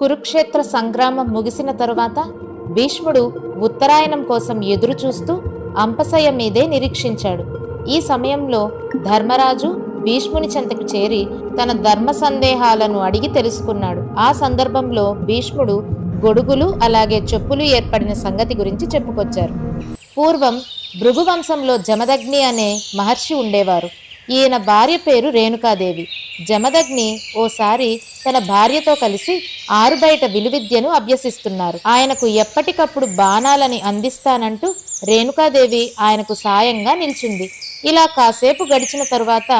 కురుక్షేత్ర సంగ్రామం ముగిసిన తరువాత భీష్ముడు ఉత్తరాయణం కోసం ఎదురుచూస్తూ అంపశయ మీదే నిరీక్షించాడు. ఈ సమయంలో ధర్మరాజు భీష్ముని చెంతకు చేరి తన ధర్మ సందేహాలను అడిగి తెలుసుకున్నాడు. ఆ సందర్భంలో భీష్ముడు గొడుగులు అలాగే చెప్పులు ఏర్పడిన సంగతి గురించి చెప్పుకొచ్చారు. పూర్వం భృగువంశంలో జమదగ్ని అనే మహర్షి ఉండేవారు. ఈయన భార్య పేరు రేణుకాదేవి. జమదగ్ని ఓసారి తన భార్యతో కలిసి ఆరుబయట విలువిద్యను అభ్యసిస్తున్నారు. ఆయనకు ఎప్పటికప్పుడు బాణాలని అందిస్తానంటూ రేణుకాదేవి ఆయనకు సాయంగా నిల్చుంది. ఇలా కాసేపు గడిచిన తరువాత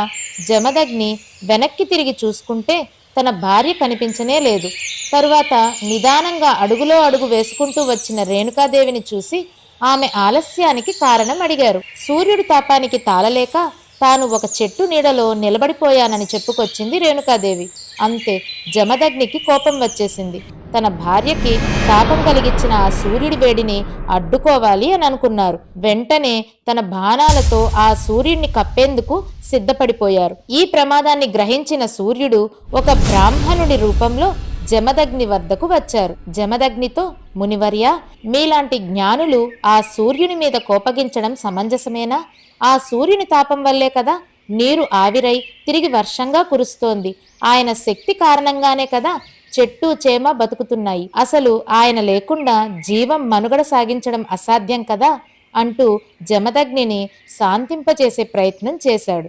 జమదగ్ని వెనక్కి తిరిగి చూసుకుంటే తన భార్య కనిపించనే లేదు. తరువాత నిదానంగా అడుగులో అడుగు వేసుకుంటూ వచ్చిన రేణుకాదేవిని చూసి ఆమె ఆలస్యానికి కారణం అడిగారు. సూర్యుడి తాపానికి తాళలేక తాను ఒక చెట్టు నీడలో నిలబడిపోయానని చెప్పుకొచ్చింది రేణుకాదేవి. అంతే జమదగ్నికి కోపం వచ్చేసింది. తన భార్యకి తాపం కలిగించిన ఆ సూర్యుడి వేడిని అడ్డుకోవాలి అని అనుకున్నారు. వెంటనే తన బాణాలతో ఆ సూర్యుడిని కప్పేందుకు సిద్ధపడిపోయారు. ఈ ప్రమాదాన్ని గ్రహించిన సూర్యుడు ఒక బ్రాహ్మణుడి రూపంలో జమదగ్ని వద్దకు వచ్చారు. జమదగ్నితో మునివర్య మీలాంటి జ్ఞానులు ఆ సూర్యుని మీద కోపగించడం సమంజసమేనా? ఆ సూర్యుని తాపం వల్లే కదా నీరు ఆవిరై తిరిగి వర్షంగా కురుస్తోంది. ఆయన శక్తి కారణంగానే కదా చెట్టు చేమ బతుకుతున్నాయి. అసలు ఆయన లేకుండా జీవం మనుగడ సాగించడం అసాధ్యం కదా అంటూ జమదగ్నిని శాంతింపచేసే ప్రయత్నం చేశాడు.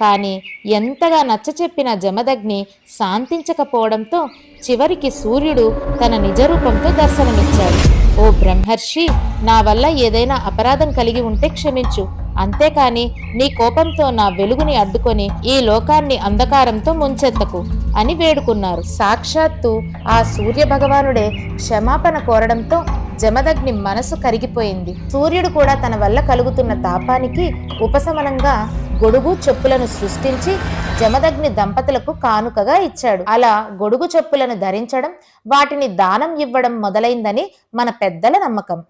కానీ ఎంతగా నచ్చచెప్పిన జమదగ్ని శాంతించకపోవడంతో చివరికి సూర్యుడు తన నిజరూపంతో దర్శనమిచ్చాడు. ఓ బ్రహ్మర్షి నా వల్ల ఏదైనా అపరాధం కలిగి ఉంటే క్షమించు. అంతేకాని నీ కోపంతో నా వెలుగుని అడ్డుకొని ఈ లోకాన్ని అంధకారంతో ముంచెత్తకు అని వేడుకున్నారు. సాక్షాత్తు ఆ సూర్య భగవానుడే క్షమాపణ కోరడంతో జమదగ్ని మనసు కరిగిపోయింది. సూర్యుడు కూడా తన వల్ల కలుగుతున్న తాపానికి ఉపశమనంగా గొడుగు చెప్పులను సృష్టించి జమదగ్ని దంపతులకు కానుకగా ఇచ్చాడు. అలా గొడుగు చెప్పులను ధరించడం వాటిని దానం ఇవ్వడం మొదలైందని మన పెద్దల నమ్మకం.